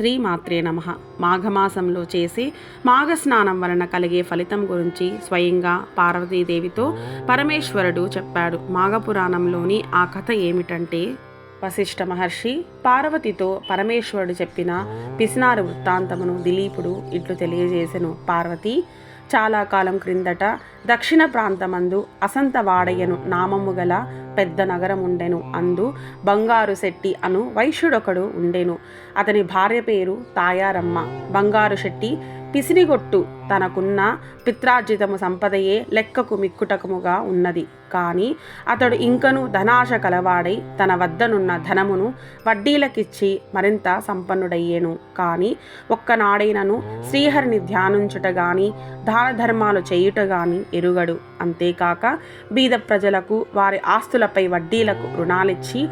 శ్రీ మాత్రే నమ. మాఘమాసంలో చేసి మాఘస్నానం వలన కలిగే ఫలితం గురించి స్వయంగా పార్వతీదేవితో పరమేశ్వరుడు చెప్పాడు. మాఘపురాణంలోని ఆ కథ ఏమిటంటే వశిష్ఠ మహర్షి పార్వతితో పరమేశ్వరుడు చెప్పిన పిసినారు వృత్తాంతమును దిలీపుడు ఇట్లు తెలియజేసెను. పార్వతి చాలా కాలం క్రిందట దక్షిణ ప్రాంతమందు అసంతవాడయ్యను నామము గల పెద్ద నగరం ఉండెను అందు బంగారు శెట్టి అను వైశ్యుడొకడు ఉండెను. అతని భార్య పేరు తాయారమ్మ. బంగారు శెట్టి పిసినిగొట్టు తనకున్న పిత్రార్జితము సంపదయే లెక్కకు మిక్కుటకముగా ఉన్నది. కానీ అతడు ఇంకను ధనాశ కలవాడై తన వద్దనున్న ధనమును వడ్డీలకిచ్చి మరింత సంపన్నుడయ్యేను. కానీ ఒక్కనాడైనను శ్రీహరిని ధ్యానించుట గాని దాన ధర్మాలు చేయుట గాని ఎరుగడు. అంతేకాక బీద ప్రజలకు వారి ఆస్తులపై వడ్డీలకు రుణాలిచ్చి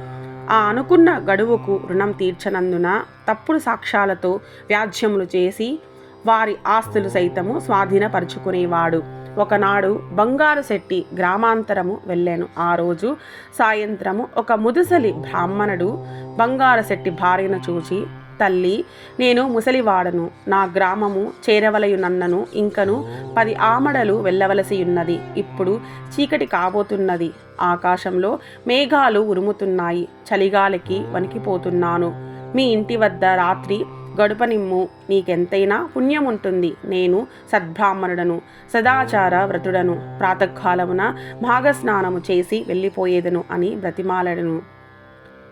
ఆ అనుకున్న గడువుకు రుణం తీర్చనందున తప్పుడు సాక్ష్యాలతో వ్యాజ్యములు చేసి వారి ఆస్తులు సైతము స్వాధీనపరుచుకునేవాడు. ఒకనాడు బంగారు శెట్టి గ్రామాంతరము వెళ్ళాను. ఆ రోజు సాయంత్రము ఒక ముదుసలి బ్రాహ్మణుడు బంగారు శెట్టి భార్యను చూచి తల్లి నేను ముసలివాడను. నా గ్రామము చేరవలయునన్నను. ఇంకను పది ఆమడలు వెళ్ళవలసి ఉన్నది ఇప్పుడు చీకటి కాబోతున్నది. ఆకాశంలో మేఘాలు ఉరుముతున్నాయి. చలిగాలికి వణికిపోతున్నాను. మీ ఇంటి వద్ద రాత్రి గడుపనిమ్ము. నీకెంతైనా పుణ్యముంటుంది. నేను సద్బ్రాహ్మణుడను సదాచార వ్రతుడను ప్రాతకాలమున భాగస్నానము చేసి వెళ్ళిపోయేదను అని బ్రతిమాలడను.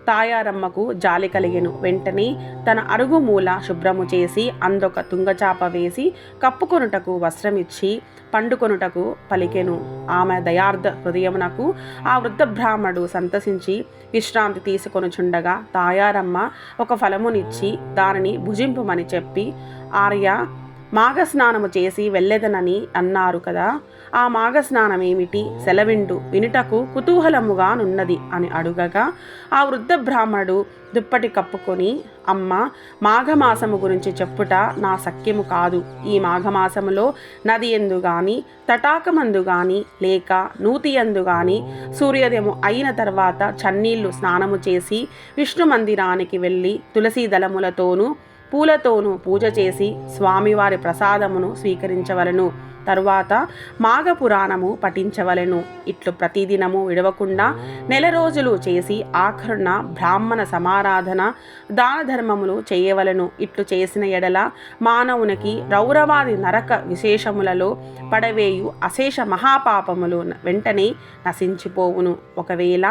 తాయారమ్మకు జాలి కలిగెను. వెంటనే తన అరుగు మూల శుభ్రము చేసి అందొక తుంగచాప వేసి కప్పుకొనుటకు వస్త్రమిచ్చి పండుకొనుటకు పలికెను. ఆమె దయార్థ హృదయమునకు ఆ వృద్ధ బ్రాహ్మడు సంతసించి విశ్రాంతి తీసుకొనుచుండగా తాయారమ్మ ఒక ఫలమునిచ్చి దానిని భుజింపుమని చెప్పి ఆర్య మాఘస్నానము చేసి వెళ్ళెదనని అన్నారు కదా ఆ మాఘస్నానమేమిటి? సెలవిండు. వినుటకు కుతూహలముగా నున్నది అని అడుగగా ఆ వృద్ధ బ్రాహ్మణుడు దుప్పటి కప్పుకొని అమ్మ మాఘమాసము గురించి చెప్పుట నా సఖ్యము కాదు. ఈ మాఘమాసములో నది ఎందు గాని తటాకమందు గాని లేక నూతి ఎందు గాని సూర్యోదయము అయిన తర్వాత చన్నీళ్ళు స్నానము చేసి విష్ణు మందిరానికి వెళ్ళి తులసీ దళములతోనూ పూలతోనూ పూజ చేసి స్వామివారి ప్రసాదమును స్వీకరించవలను. తరువాత మాఘ పురాణము పఠించవలెను. ఇట్లు ప్రతిదినము విడవకుండా నెల రోజులు చేసి ఆఖరున బ్రాహ్మణ సమారాధన దాన ధర్మములు చేయవలను. ఇట్లు చేసిన ఎడల మానవునికి రౌరవాది నరక విశేషములలో పడవేయు అశేష మహాపాపములు వెంటనే నశించిపోవును. ఒకవేళ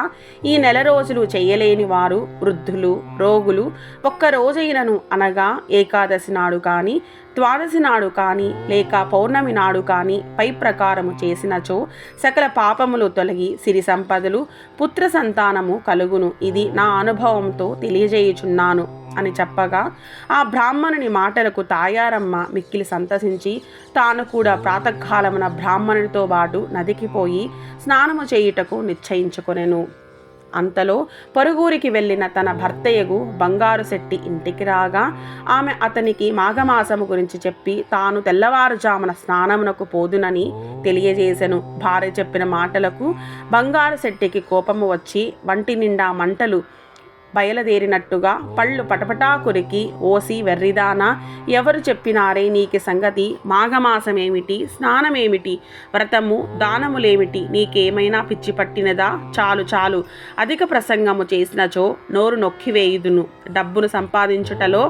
ఈ నెల రోజులు చేయలేని వారు వృద్ధులు రోగులు ఒక్క రోజైనను అనగా ఏకాదశి నాడు కానీ ద్వాదశి నాడు కానీ లేక పౌర్ణమి నాడు కానీ పై ప్రకారము చేసినచో సకల పాపములు తొలగి సిరి సంపదలు పుత్ర సంతానము కలుగును. ఇది నా అనుభవంతో తెలియజేయుచున్నాను అని చెప్పగా ఆ బ్రాహ్మణుని మాటలకు తాయారమ్మ మిక్కిలి సంతసించి తాను కూడా ప్రాతకాలమున బ్రాహ్మణునితో పాటు నదికి పోయి స్నానము చేయుటకు నిశ్చయించుకొనెను. అంతలో పొరుగురికి వెళ్ళిన తన భర్తయ్యగు బంగారు శెట్టి ఇంటికి రాగా ఆమె అతనికి మాఘమాసము గురించి చెప్పి తాను తెల్లవారుజామున స్నానమునకు పోదునని తెలియజేసెను. భార్య చెప్పిన మాటలకు బంగారు శెట్టికి కోపము వచ్చి వంటి నిండా మంటలు బయలుదేరినట్టుగా పళ్ళు పటపటా కొరికి ఓసి వెర్రిదానా ఎవరు చెప్పినారే నీకి సంగతి? మాఘమాసమేమిటి? స్నానమేమిటి? వ్రతము దానములేమిటి? నీకేమైనా పిచ్చి పట్టినదా? చాలు చాలు. అధిక ప్రసంగము చేసినచో నోరు నొక్కివేయుదును. డబ్బును సంపాదించుటలో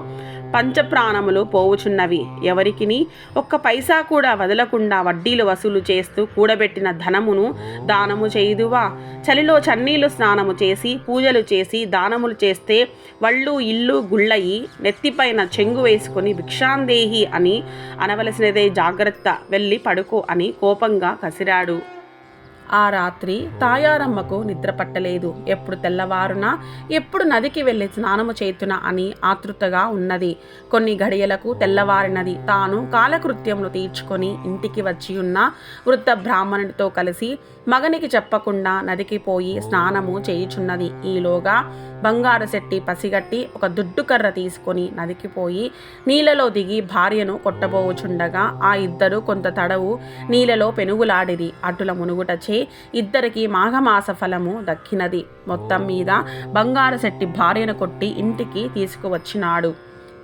పంచప్రాణములు పోవుచున్నవి. ఎవరికిని ఒక్క పైసా కూడా వదలకుండా వడ్డీలు వసూలు చేస్తూ కూడబెట్టిన ధనమును దానము చేయుదువా? చలిలో చన్నీళ్ళు స్నానము చేసి పూజలు చేసి దానములు చేస్తే వళ్ళు ఇల్లు గుళ్ళయి నెత్తిపైన చెంగు వేసుకొని భిక్షాందేహి అని అనవలసినదే జాగ్రత్త. వెళ్ళి పడుకో అని కోపంగా కసిరాడు. ఆ రాత్రి తాయారమ్మకు నిద్ర పట్టలేదు. ఎప్పుడు తెల్లవారునా ఎప్పుడు నదికి వెళ్ళి స్నానము చేతున అని ఆతృతగా ఉన్నది. కొన్ని గడియలకు తెల్లవారినది. తాను కాలకృత్యములు తీర్చుకొని ఇంటికి వచ్చి ఉన్న వృద్ధ బ్రాహ్మణుడితో కలిసి మగనికి చెప్పకుండా నదికి పోయి స్నానము చేయుచున్నది. ఈలోగా బంగారు శెట్టి పసిగట్టి ఒక దుడ్డుకర్ర తీసుకొని నదికి పోయి నీళ్ళలో దిగి భార్యను కొట్టబోవుచుండగా ఆ ఇద్దరు కొంత తడవు నీళ్ళలో పెనుగులాడిరి. అటుల మునుగుటచే ఇద్దరికి మాఘమాస ఫలము దక్కినది. మొత్తం మీద బంగారు శెట్టి భార్యను కొట్టి ఇంటికి తీసుకువచ్చినాడు.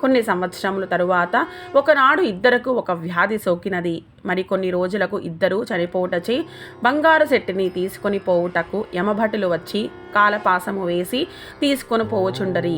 కొన్ని సంవత్సరముల తరువాత ఒకనాడు ఇద్దరకు ఒక వ్యాధి సోకినది. మరికొన్ని రోజులకు ఇద్దరు చనిపోటచి బంగారు శెట్టిని తీసుకొని పోవుటకు యమభటులు వచ్చి కాలపాసము వేసి తీసుకొని పోవచుండరి.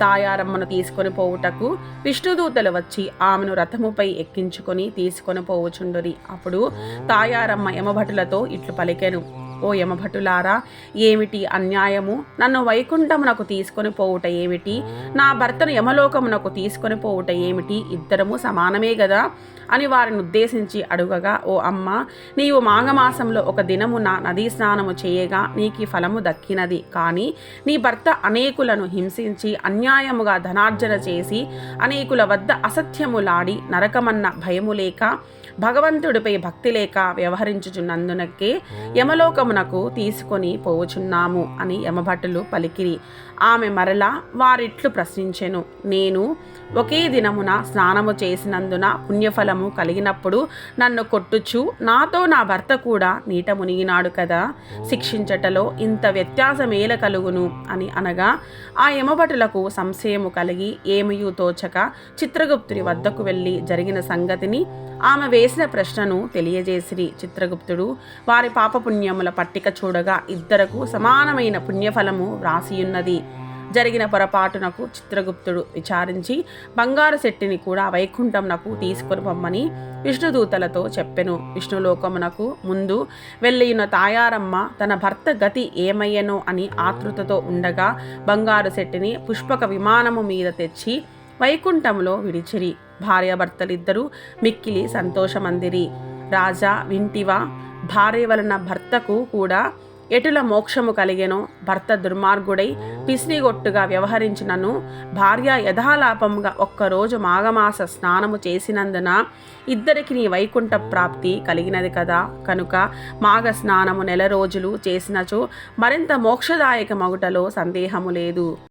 తాయారమ్మను తీసుకొని పోవుటకు విష్ణుదూతలు వచ్చి ఆమెను రథముపై ఎక్కించుకొని తీసుకొని పోవచుండురి. అప్పుడు తాయారమ్మ యమభటులతో ఇట్లు పలికెను. ఓ యమభటులారా ఏమిటి అన్యాయము? నన్ను వైకుంఠమునకు తీసుకొని పోవుట ఏమిటి? నా భర్తను యమలోకమునకు తీసుకొని పోవుట ఏమిటి? ఇద్దరము సమానమే గదా? అని వారిని ఉద్దేశించి అడుగగా ఓ అమ్మ నీవు మాఘమాసంలో ఒక దినమున నదీ స్నానము చేయగా నీకు ఫలము దక్కినది. కానీ నీ భర్త అనేకులను హింసించి అన్యాయముగా ధనార్జన చేసి అనేకుల వద్ద అసత్యములాడి నరకమన్న భయము లేక భగవంతుడిపై భక్తి లేక వ్యవహరించుచున్నందునకే యమలోకమునకు తీసుకొని పోవుచున్నాము అని యమభటులు పలికిరి. ఆమె మరలా వారిట్లు ప్రశ్నించెను. నేను ఒకే దినమున స్నానము చేసినందున పుణ్యఫలము కలిగినప్పుడు నన్ను కొట్టుచు నాతో నా భర్త కూడా నీట మునిగినాడు కదా. శిక్షించటలో ఇంత వ్యత్యాసమేల కలుగును అని అనగా ఆ యమభటులకు సంశయము కలిగి ఏమయూ తోచక చిత్రగుప్తుడి వద్దకు వెళ్ళి జరిగిన సంగతిని ఆమె వేసిన ప్రశ్నను తెలియజేసిరి చిత్రగుప్తుడు. వారి పాపపుణ్యముల పట్టిక చూడగా ఇద్దరకు సమానమైన పుణ్యఫలము వ్రాసియున్నది. జరిగిన పొరపాటునకు చిత్రగుప్తుడు విచారించి బంగారు శెట్టిని కూడా వైకుంఠంనకు తీసుకుని పొమ్మని విష్ణుదూతలతో చెప్పెను. విష్ణులోకమునకు ముందు వెళ్ళిన తాయారమ్మ తన భర్త గతి ఏమయ్యనో అని ఆతృతతో ఉండగా బంగారు శెట్టిని పుష్పక విమానము మీద తెచ్చి వైకుంఠంలో విడిచిరి. భార్యాభర్తలిద్దరూ మిక్కిలి సంతోషమందిరి. రాజా వింటివా భార్య వలన భర్తకు కూడా ఎటుల మోక్షము కలిగెనో భర్త దుర్మార్గుడై పిసినిగొట్టుగా వ్యవహరించినను భార్య యథాలాపముగా ఒక్కరోజు మాఘమాస స్నానము చేసినందున ఇద్దరికి నీ వైకుంఠ ప్రాప్తి కలిగినది కదా. కనుక మాఘ స్నానము నెల రోజులు చేసినచో మరింత మోక్షదాయక మగుటలో సందేహము లేదు.